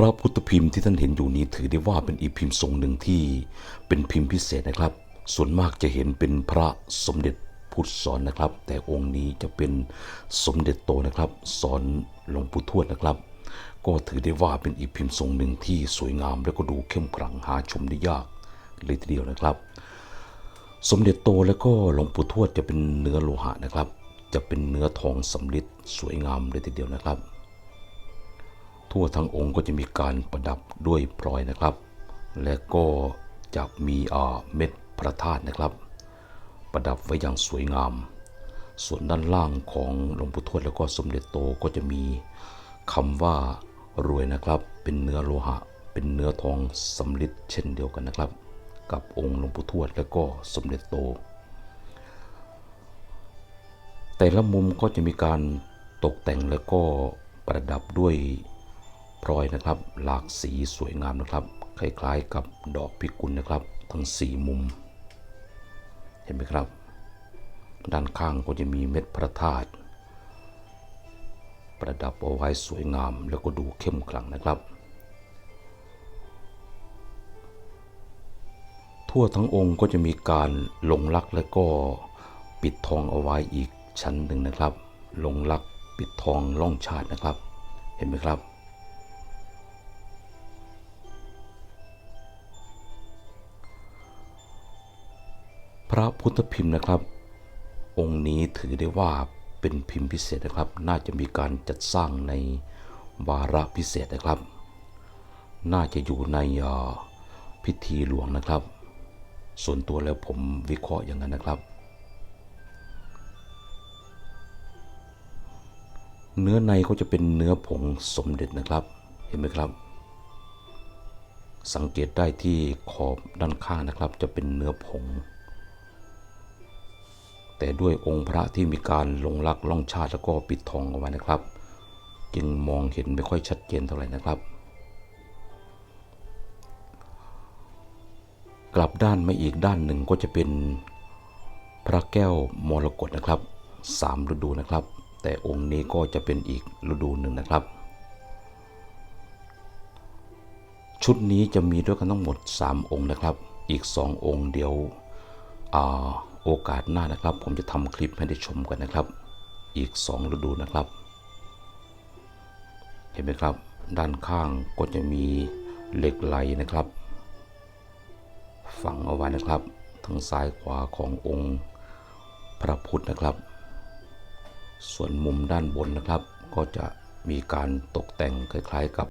ระพุทธพิมพ์ที่ท่านเห็นอยู่นี้ถือได้ว่าเป็นอีพิมพ์ทรงหนึ่งที่เป็นพิมพ์พิเศษนะครับ ส่วนมากจะเห็นเป็นพระสมเด็จพุทธสอนนะครับ แต่องค์นี้จะเป็นสมเด็จโตนะครับ สอนหลวงปู่ทวดนะครับ ก็ถือได้ว่าเป็นอีพิมพ์ทรงหนึ่งที่สวยงามและก็ดูเข้มขลังหาชมได้ยากเลยทีเดียวนะครับ สมเด็จโตแล้วก็หลวงปู่ทวดจะเป็นเนื้อโลหะนะครับ จะเป็นเนื้อทองสำริดสวยงามเลยทีเดียวนะครับ ทั่วทั้งองค์ก็จะมีการประดับด้วยพลอยนะครับ และก็จะมีเม็ดพระธาตุนะครับ ประดับไว้อย่างสวยงาม ส่วนด้านล่างของหลวงปู่ทวดแล้วก็สมเด็จโตก็จะมีคำว่ารวยนะครับ เป็นเนื้อโลหะ เป็นเนื้อทองสำริดเช่นเดียวกันนะครับ กับองค์หลวงปู่ทวดแล้วก็สมเด็จโต แต่ละมุมก็จะมีการตกแต่งแล้วก็ประดับด้วย พลอยนะครับ หลากสีสวยงามนะครับ คล้ายๆกับดอกพิกุลนะครับ ทั้งสี่มุม เห็นไหมครับ ด้านข้างก็จะมีเม็ดพระธาตุประดับเอาไว้สวยงามแล้วก็ดูเข้มขลังนะครับ ทั่วทั้งองค์ก็จะมีการลงลักและก็ปิดทองเอาไว้อีกชั้นหนึ่งนะครับ ลงลักปิดทองล่องชาตินะครับ เห็นไหมครับ พระพุทธพิมพ์นะครับ องค์นี้ถือได้ว่าเป็นพิมพ์พิเศษนะครับ น่าจะมีการจัดสร้างในวาระพิเศษนะครับ น่าจะอยู่ในพิธีหลวงนะครับ ส่วนตัวแล้วผมวิเคราะห์อย่างนั้นนะครับ เนื้อในก็จะเป็นเนื้อผงสมเด็จนะครับ เห็นไหมครับ สังเกตได้ที่ขอบด้านข้างนะครับ จะเป็นเนื้อผง แต่ด้วยองค์พระที่มีการลงลักล่องชาติแล้วก็ปิดทองเอาไว้นะครับ จึงมองเห็นไม่ค่อยชัดเจนเท่าไหร่นะครับ กลับด้านมาอีกด้านหนึ่งก็จะเป็นพระแก้วมรกตนะครับสามฤดูนะครับ แต่องค์นี้ก็จะเป็นอีกฤดูหนึ่งนะครับ ชุดนี้จะมีด้วยกันทั้งหมด 3 องค์นะครับ อีก 2 องค์เดี๋ยวอ่า โอกาสหน้านะครับ ผมจะทำคลิปให้ได้ชมกันนะครับ อีก 2 ฤดูนะครับ เห็นไหมครับ ด้านข้างก็จะมีเหล็กไหลนะครับ ฝังเอาไว้นะครับทั้งซ้ายขวาขององค์พระพุทธนะครับ ส่วนมุมด้านบนนะครับ ก็จะมีการตกแต่งคล้ายๆกับ